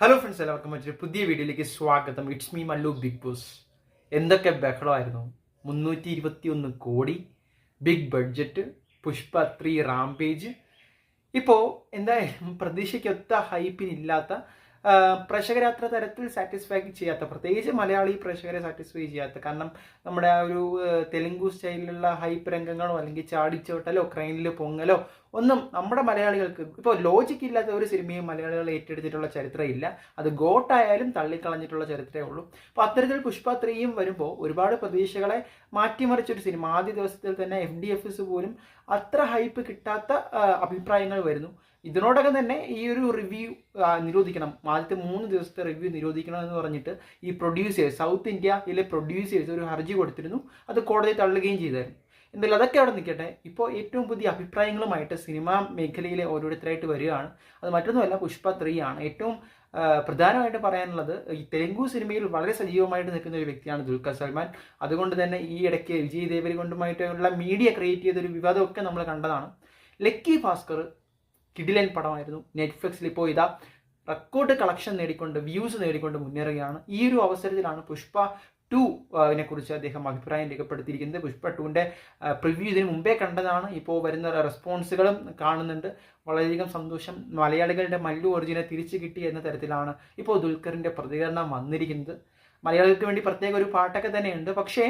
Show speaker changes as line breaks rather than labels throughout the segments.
Hello friends എല്ലാവർക്കും മറ്റൊരു പുതിയ വീഡിയോയിലേക്ക് സ്വാഗതം. It's me Mallu Bigg Boss എന്തൊക്കെ ബഹളമായിരുന്നു? മുന്നൂറ്റി ഇരുപത്തി ഒന്ന് കോടി big budget Pushpa three rampage ഇപ്പോൾ എന്തായാലും പ്രതീക്ഷയ്ക്കൊത്ത ഹൈപ്പിനില്ലാത്ത പ്രേക്ഷകരാത്ര പ്രേക്ഷകരെ തരത്തിൽ സാറ്റിസ്ഫൈ ചെയ്യാത്ത പ്രത്യേകിച്ച് മലയാളി പ്രേക്ഷകരെ സാറ്റിസ്ഫൈ ചെയ്യാത്ത കാരണം നമ്മുടെ ആ ഒരു തെലുങ്കു സ്റ്റൈലിലുള്ള ഹൈപ്പ് രംഗങ്ങളോ അല്ലെങ്കിൽ ചാടിച്ചോട്ടലോ ക്രൈനിൽ പൊങ്ങലോ ഒന്നും നമ്മുടെ മലയാളികൾക്ക് ഇപ്പോൾ ലോജിക്ക് ഇല്ലാത്ത ഒരു സിനിമയും മലയാളികൾ ഏറ്റെടുത്തിട്ടുള്ള ചരിത്രമില്ല അത് ഗോട്ടായാലും തള്ളിക്കളഞ്ഞിട്ടുള്ള ചരിത്രമേ ഉള്ളൂ. അപ്പോൾ അത്തരത്തിൽ പുഷ്പ ത്രീയും വരുമ്പോൾ ഒരുപാട് പ്രതീക്ഷകളെ മാറ്റിമറിച്ചൊരു സിനിമ. ആദ്യ ദിവസത്തിൽ തന്നെ എഫ് ഡി എഫ് എസ് പോലും അത്ര ഹൈപ്പ് കിട്ടാത്ത അഭിപ്രായങ്ങൾ വരുന്നു. ഇതിനോടകം തന്നെ ഈ ഒരു റിവ്യൂ നിരോധിക്കണം. ആദ്യത്തെ മൂന്ന് ദിവസത്തെ റിവ്യൂ നിരോധിക്കണം എന്ന് പറഞ്ഞിട്ട് ഈ പ്രൊഡ്യൂസേഴ്സ് സൗത്ത് ഇന്ത്യയിലെ പ്രൊഡ്യൂസേഴ്സ് ഒരു ഹർജി കൊടുത്തിരുന്നു. അത് കോടതി തള്ളുകയും ചെയ്തായിരുന്നു. എന്തായാലും അതൊക്കെ അവിടെ നിൽക്കട്ടെ. ഇപ്പോൾ ഏറ്റവും പുതിയ അഭിപ്രായങ്ങളുമായിട്ട് സിനിമാ മേഖലയിലെ ഓരോരുത്തരായിട്ട് വരികയാണ്. അത് മറ്റൊന്നുമല്ല പുഷ്പ ത്രീ ആണ്. ഏറ്റവും പ്രധാനമായിട്ട് പറയാനുള്ളത് ഈ തെലുങ്കു സിനിമയിൽ വളരെ സജീവമായിട്ട് നിൽക്കുന്ന ഒരു വ്യക്തിയാണ് ദുൽഖർ സൽമാൻ. അതുകൊണ്ട് തന്നെ ഈ ഇടയ്ക്ക് വിജയ് ദേവരി കൊണ്ടുമായിട്ടുള്ള മീഡിയ ക്രിയേറ്റ് ചെയ്തൊരു വിവാദമൊക്കെ നമ്മൾ കണ്ടതാണ്. ലക്കി ഭാസ്കർ കിഡിലൻ പടമായിരുന്നു. നെറ്റ്ഫ്ലിക്സിൽ ഇപ്പോൾ ഇതാ റെക്കോർഡ് കളക്ഷൻ നേടിക്കൊണ്ട് വ്യൂസ് നേടിക്കൊണ്ട് മുന്നേറുകയാണ്. ഈ ഒരു അവസരത്തിലാണ് പുഷ്പ ടു കുറിച്ച് അദ്ദേഹം അഭിപ്രായം രേഖപ്പെടുത്തിയിരിക്കുന്നത്. പുഷ്പ ടുവിന്റെ പ്രിവ്യൂ ഇതിന് മുമ്പേ കണ്ടതാണ്. ഇപ്പോൾ വരുന്ന റെസ്പോൺസുകളും കാണുന്നുണ്ട്. വളരെയധികം സന്തോഷം. മലയാളികളുടെ മല്ലു ഒറിജിനെ തിരിച്ചു കിട്ടി എന്ന തരത്തിലാണ് ഇപ്പോൾ ദുൽഖറിന്റെ പ്രതികരണം വന്നിരിക്കുന്നത്. മലയാളികൾക്ക് വേണ്ടി പ്രത്യേക ഒരു പാട്ടൊക്കെ തന്നെയുണ്ട്. പക്ഷേ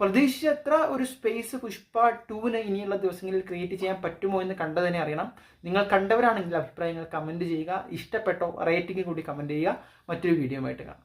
പ്രതീക്ഷിച്ചത്ര ഒരു സ്പേസ് പുഷ്പ ടൂവിന് ഇനിയുള്ള ദിവസങ്ങളിൽ ക്രിയേറ്റ് ചെയ്യാൻ പറ്റുമോ എന്ന് കണ്ടു അറിയണം. നിങ്ങൾ കണ്ടവരാണെങ്കിൽ അഭിപ്രായങ്ങൾ കമന്റ് ചെയ്യുക. ഇഷ്ടപ്പെട്ടോ റേറ്റിംഗ് കൂടി കമന്റ് ചെയ്യുക. മറ്റൊരു വീഡിയോ ആയിട്ട് കാണാം.